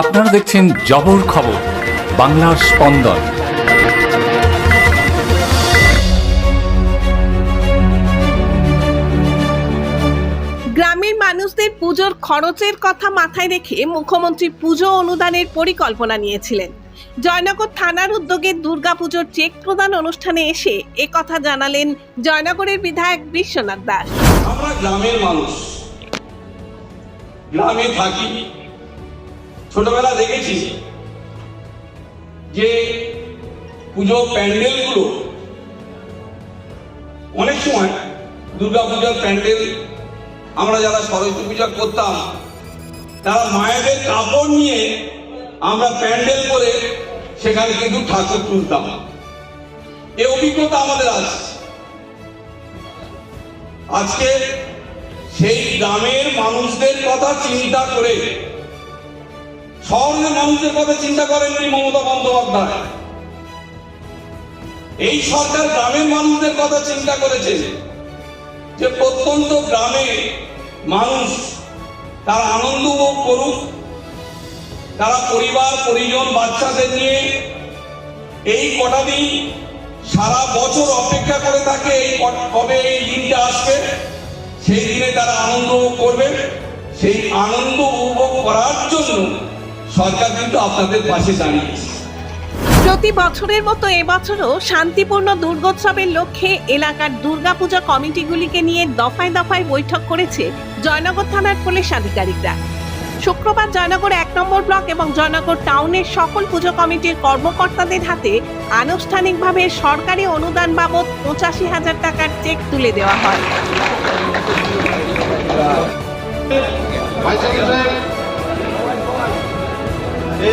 আপনারা দেখছেন জবর খবর বাংলার স্পন্দন। গ্রামের মানুষদের পুজোর খরচের কথা মাথায় রেখে মুখ্যমন্ত্রী পুজো অনুদানের পরিকল্পনা নিয়েছিলেন। জয়নগর থানার উদ্যোগে দুর্গাপুজোর চেক প্রদান অনুষ্ঠানে এসে কথা জানালেন জয়নগরের বিধায়ক বিশ্বনাথ দাস। আমরা গ্রামের মানুষ। গ্রামে থাকি ছোটবেলা দেখেছি যে পুজো প্যান্ডেলগুলো, অনেক সময় দুর্গা পূজার প্যান্ডেল আমরা যারা সরস্বতী পূজা করতাম, তারা মায়েদের কাপড় নিয়ে আমরা প্যান্ডেল করে সেখানে কিন্তু ঠাকুর তুলতাম। এ অভিজ্ঞতা আমাদের আছে। আজকে সেই গ্রামের মানুষদের কথা চিন্তা করে শহরের মানুষদের কথা চিন্তা করেননি মমতা বন্দ্যোপাধ্যায়। এই সরকার গ্রামের মানুষদের কথা চিন্তা করেছে যে প্রত্যন্ত গ্রামে মানুষ তারা আনন্দ উপভোগ করুক, তারা পরিবার, পরিজন, বাচ্চাদের নিয়ে এই কটা দিন সারা বছর অপেক্ষা করে থাকে এই কবে এই দিনটা আসবে, সেই দিনে তারা আনন্দ করবে। সেই আনন্দ উপভোগ করার জন্য সরকার কিন্তু আপনাদের পাশে দাঁড়িয়েছে প্রতি বছরের মতো এবছরও শান্তিপূর্ণ দুর্গোৎসবের লক্ষ্যে এলাকার দুর্গাপূজা কমিটিগুলিকে নিয়ে দফায় দফায় বৈঠক করেছে জয়নগর থানার পুলিশ আধিকারিকরা। শুক্রবার জয়নগর এক নম্বর ব্লক এবং জয়নগর টাউনের সকল পুজো কমিটির কর্মকর্তাদের হাতে আনুষ্ঠানিকভাবে সরকারি অনুদান বাবদ পঁচাশি হাজার টাকার চেক তুলে দেওয়া হয়। এদিনের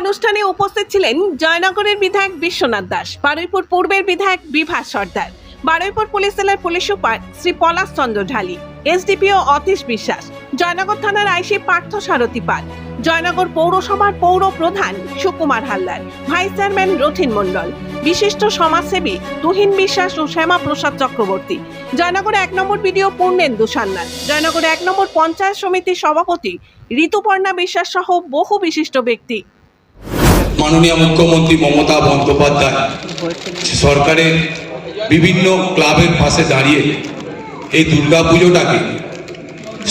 অনুষ্ঠানে উপস্থিত ছিলেন জয়নগরের বিধায়ক বিশ্বনাথ দাস, বারুইপুর পূর্বের বিধায়ক বিভাস সর্দার, বারুইপুর পুলিশ জেলার police super Shri Palash Chandra Dhali, SDPO Atish Biswas Joynagar থানার আইসি পার্থ সারথী পাল, জয়নগর পৌরসভার পৌর প্রধান সুকুমার হালদার, ভাইস চেয়ারম্যান রথিন মণ্ডল, বিশিষ্ট সমাজসেবী তুহিন বিশ্বাস ও শ্যামা প্রসাদ চক্রবর্তী, জয়নগর এক নম্বর বিডিও পূর্ণেন্দু সান্যাল, জয়নগর এক নম্বর পঞ্চায়েত সমিতির সভাপতি ঋতুপর্ণা বিশ্বাস সহ বহু বিশিষ্ট ব্যক্তি। মাননীয় মুখ্যমন্ত্রী মমতা বন্দ্যোপাধ্যায়, সরকারের বিভিন্ন ক্লাবের পাশে দাঁড়িয়ে এই দুর্গা পুজোটাকে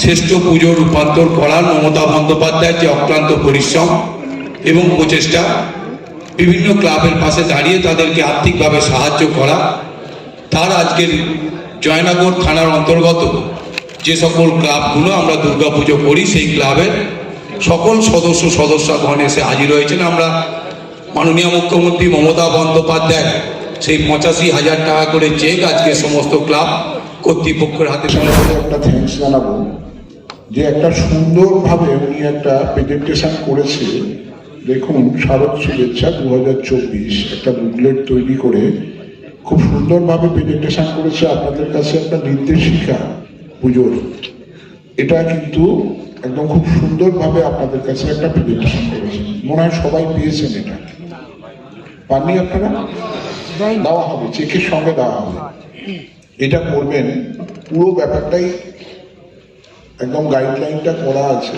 শ্রেষ্ঠ পুজো রূপান্তর করার মমতা বন্দ্যোপাধ্যায়ের যে অক্লান্ত পরিশ্রম এবং প্রচেষ্টা, বিভিন্ন ক্লাবের পাশে দাঁড়িয়ে তাদেরকে আর্থিকভাবে সাহায্য করা, তার আজকের জয়নগর থানার অন্তর্গত যে সকল ক্লাবগুলো আমরা দুর্গাপুজো করি, সেই ক্লাবের সকল সদস্য সদস্যগণ এসে হাজির হয়েছেন। আমরা মাননীয় মুখ্যমন্ত্রী মমতা বন্দ্যোপাধ্যায়, সেই পঁচাশি হাজার টাকা করে চেক আজকে সমস্ত ক্লাব কর্তৃপক্ষের হাতে একটা থ্যাঙ্কস জানাব। যে একটা সুন্দরভাবে উনি একটা প্রেজেন্টেশন করেছে দেখুন শারদ শুভেচ্ছা দু হাজার চব্বিশ একটা বুকলেট তৈরি করে খুব সুন্দরভাবে প্রেজেন্টেশন করেছে আপনাদের কাছে একটা নির্দেশিকা পুজোর। এটা কিন্তু একদম খুব সুন্দরভাবে আপনাদের কাছে একটা প্রেজেন্টেশন করেছে। মনে হয় সবাই পেয়েছেন এটা। পাননি আপনারা? দেওয়া হবে চেকের সঙ্গে দেওয়া হবে। এটা করবেন পুরো ব্যাপারটাই একদম গাইডলাইনটা করা আছে।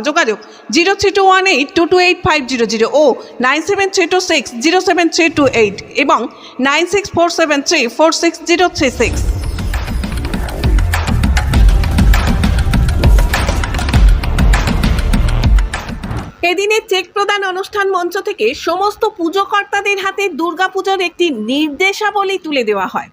যোগাযোগ zero three two one eight two two eight five zero zero ও nine seven three two six zero seven three two eight এবং nine six four seven three four six zero three six এদিনে cheque প্রদান অনুষ্ঠান মঞ্চ থেকে সমস্ত পুজোকর্তাদের হাতে দুর্গাপুজোর একটি নির্দেশাবলী তুলে দেওয়া হয়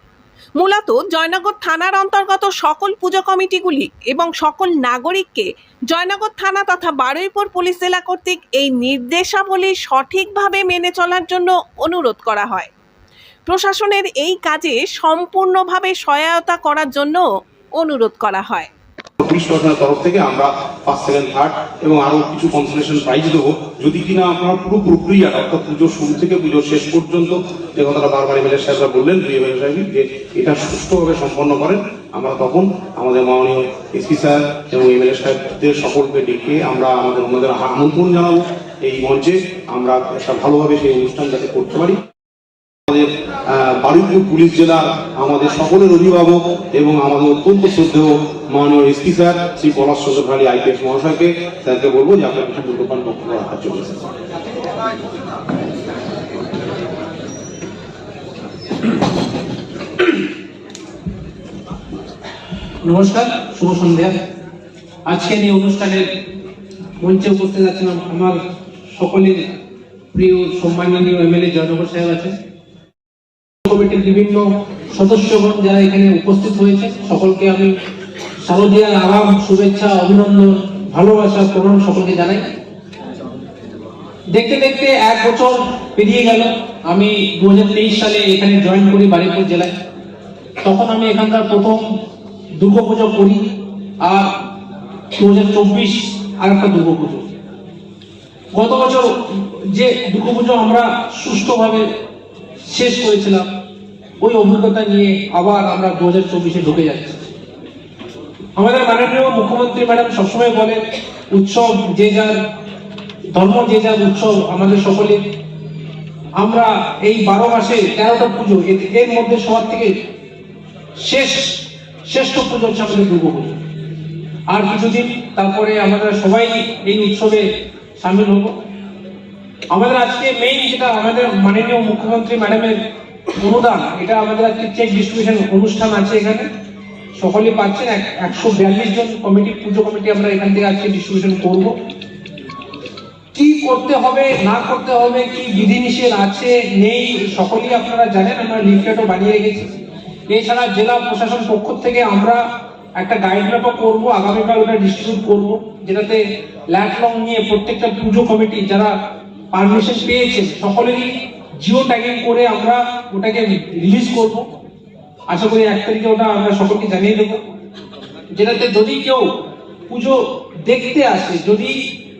মূলত জয়নগর থানার অন্তর্গত সকল পুজো কমিটিগুলি এবং সকল নাগরিককে জয়নগর থানা তথা বারুইপুর পুলিশ জেলা কর্তৃক এই নির্দেশাবলী সঠিকভাবে মেনে চলার জন্য অনুরোধ করা হয়। প্রশাসনের এই কাজে সম্পূর্ণভাবে সহায়তা করার জন্য অনুরোধ করা হয়। পুলিশ প্রশাসনের তরফ থেকে আমরা ফার্স্ট সেকেন্ড থার্ড এবং আরও কিছু কনসোলেশন প্রাইজ দেবো। যদি কিনা আপনারা পুরো প্রক্রিয়াটা অর্থাৎ পুজোর শুরু থেকে পুজোর শেষ পর্যন্ত, যে কথাটা বারবার এমএলএ সাহেবরা বললেন, দুই এমএলএ সাহেব যে এটা সুষ্ঠুভাবে সম্পন্ন করেন, আমরা তখন আমাদের মাননীয় এসপি স্যার এবং এমএলএ সাহেবদের সকলকে ডেকে আমরা আমাদের ওনাদের আমন্ত্রণ জানাব। এই মঞ্চে আমরা একটা ভালোভাবে সেই অনুষ্ঠান যাতে করতে পারি। আমাদের বারুইপুর পুলিশ জেলার আমাদের সকলের অভিভাবক এবং আমাদের অত্যন্ত শ্রদ্ধেয় মাননীয় SP sir, Shri Palash Chandra Bhali IPS মহাশয়কে স্যারকে বলব যে আপনার কিছু মূল্যবান বক্তব্য রাখার জন্য নমস্কার, শুভ সন্ধ্যা। আজকের এই অনুষ্ঠানের মঞ্চে উপস্থিত আছেন আমার সকলের প্রিয় সম্মাননীয় এমএলএ জয়নগর সাহেব আছেন। কমিটির বিভিন্ন সদস্যগণ যারা এখানে উপস্থিত হয়েছে সকলকে আমি শারদীয়ার আরাম, শুভেচ্ছা, অভিনন্দন, ভালোবাসা প্রণাম সকলকে জানাই। দেখতে দেখতে এক বছর পেরিয়ে গেল। আমি দু সালে এখানে জয়েন করি বারিপুর জেলায়। তখন আমি এখানকার প্রথম দুর্গাপুজো করি আর দু হাজার চব্বিশ আর একটা দুর্গাপুজো। গত বছর যে দুর্গাপুজো আমরা সুষ্ঠুভাবে শেষ করেছিলাম ওই অভিজ্ঞতা নিয়ে আবার আমরা দু হাজার চব্বিশে ঢুকে যাচ্ছি। আমাদের মাননীয় মুখ্যমন্ত্রী ম্যাডাম সবসময় বলেন, উৎসব যে যার, ধর্ম যে যার উৎসব আমাদের সকলের। আমরা এই বারো মাসে তেরোটা পুজো, এর মধ্যে সবার থেকে শেষ, শ্রেষ্ঠ পুজো হচ্ছে আমাদের দুর্গা পুজো আর কিছুদিন তারপরে আমরা সবাই এই উৎসবে সামিল হব। আমাদের আজকে মেইন যেটা আমাদের মাননীয় মুখ্যমন্ত্রী ম্যাডামের অনুদান, এটা আমাদের আজকে চেক ডিস্ট্রিবিউশন অনুষ্ঠান আছে এখানে। সকলে পাচ্ছেন, এক- একশো বিয়াল্লিশ জন কমিটি পুজো কমিটি আমরা এখান থেকে আজকে ডিস্ট্রিবিউশন করব। কি করতে হবে, না করতে হবে, কি বিধিনিষেধ আছে, নেই, সকলেই আপনারা জানেন, আমরা লিফলেটও বানিয়ে রেখেছি। এছাড়া জেলা প্রশাসন পক্ষ থেকে আমরা একটা গাইডম্যাপও করব, আগামীকাল ওটা ডিস্ট্রিবিউট করব, যেটাতে ল্যাট লং নিয়ে প্রত্যেকটা পুজো কমিটি যারা পারমিশন পেয়েছে সকলেরই জিও ট্যাগিং করে আমরা ওটাকে রিলিজ করব। আশা করি এক তারিখে ওটা আমরা সকলকে জানিয়ে দেবো। যেটাতে যদি কেউ পুজো দেখতে আসে, যদি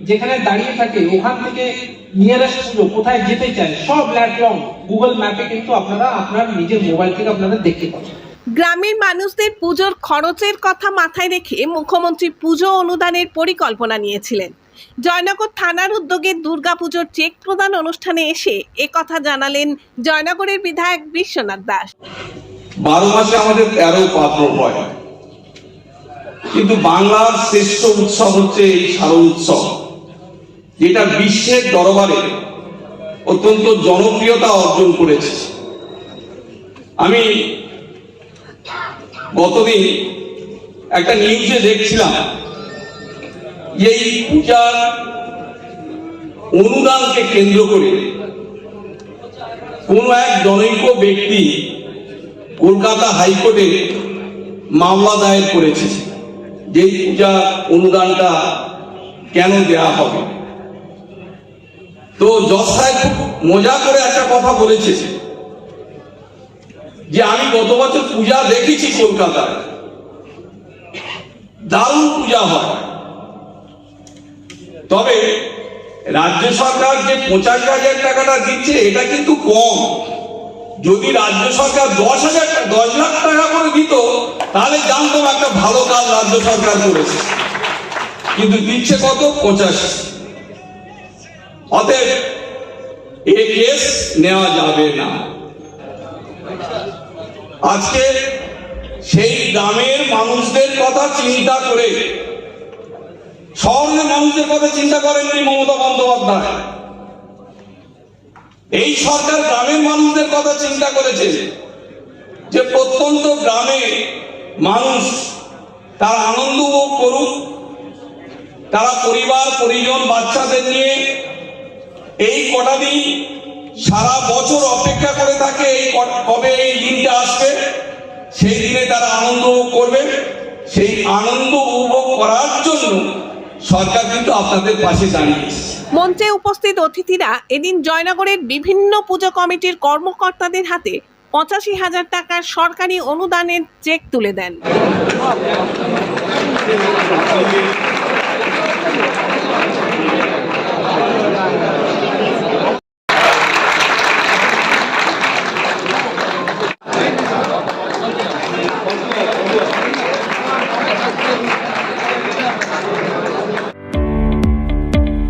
যেখানে দাঁড়িয়ে থাকে, ওখান থেকে নিয়ারেস্ট পুজো, কোথায় যেতে চায়, সব ল্যাটলং গুগল ম্যাপে কিন্তু আপনারা আপনার নিজের মোবাইল থেকে আপনারা দেখতে পাবেন। গ্রামের মানুষদের পুজোর খরচের কথা মাথায় রেখে মুখ্যমন্ত্রী পুজো অনুদানের পরিকল্পনা নিয়েছিলেন। জয়নগর থানার উদ্যোগে দুর্গাপুজোর চেক প্রদান অনুষ্ঠানে এসে একথা জানালেন জয়নগরের বিধায়ক বিশ্বনাথ দাস। বারো মাসে আমাদের তেরো পাত্র হয়। কিন্তু বাংলার শ্রেষ্ঠ উৎসব হচ্ছে এই শারদ উৎসব, যেটা বিশ্বের দরবারে অত্যন্ত জনপ্রিয়তা অর্জন করেছে। আমি গতদিন একটা নিউজে দেখছিলাম এই পূজার অনুদানকে কেন্দ্র করে কোন এক জনৈক ব্যক্তি কলকাতা হাইকোর্টে মামলা দায়ের করেছে যে পূজা অনুদানটা কেন দেয়া হবে। তো জজ সাহেব খুব মজা করে একটা কথা বলেছে যে আমি গত বছর পূজা দেখেছি কলকাতায়। দারুণ পূজা হয়। তবে রাজ্য সরকার যে পঁচাশ হাজার টাকাটা দিচ্ছে, এটা কিন্তু কম। যদি রাজ্য সরকার দশ হাজার দশ লাখ টাকা করে দিত, তাহলে জানতাম একটা ভালো কাজ রাজ্য সরকার করেছে। কিন্তু দিচ্ছে কত? পঁচাশি। অতএব এ কেস নেওয়া যাবে না। আজকে সেই গ্রামের মানুষদের কথা চিন্তা করে শহরের মানুষদের কথা চিন্তা করেননি মমতা বন্দ্যোপাধ্যায়। এই সরকার গ্রামের মানুষদের কথা চিন্তা করেছে যে প্রত্যন্ত গ্রামে মানুষ তারা আনন্দ উপভোগ করুক, তারা পরিবার, পরিজন, বাচ্চাদের নিয়ে এই কটা দিন সারা বছর অপেক্ষা করে থাকে এই কবে এই দিনটা আসবে, সেই দিনে তারা আনন্দ উপভোগ করবে। সেই আনন্দ উপভোগ করার জন্য সরকার কিন্তু আপনাদের পাশে দাঁড়িয়েছে মঞ্চে উপস্থিত অতিথিরা এদিন জয়নগরের বিভিন্ন পুজো কমিটির কর্মকর্তাদের হাতে পঁচাশি হাজার টাকার সরকারি অনুদানের চেক তুলে দেন।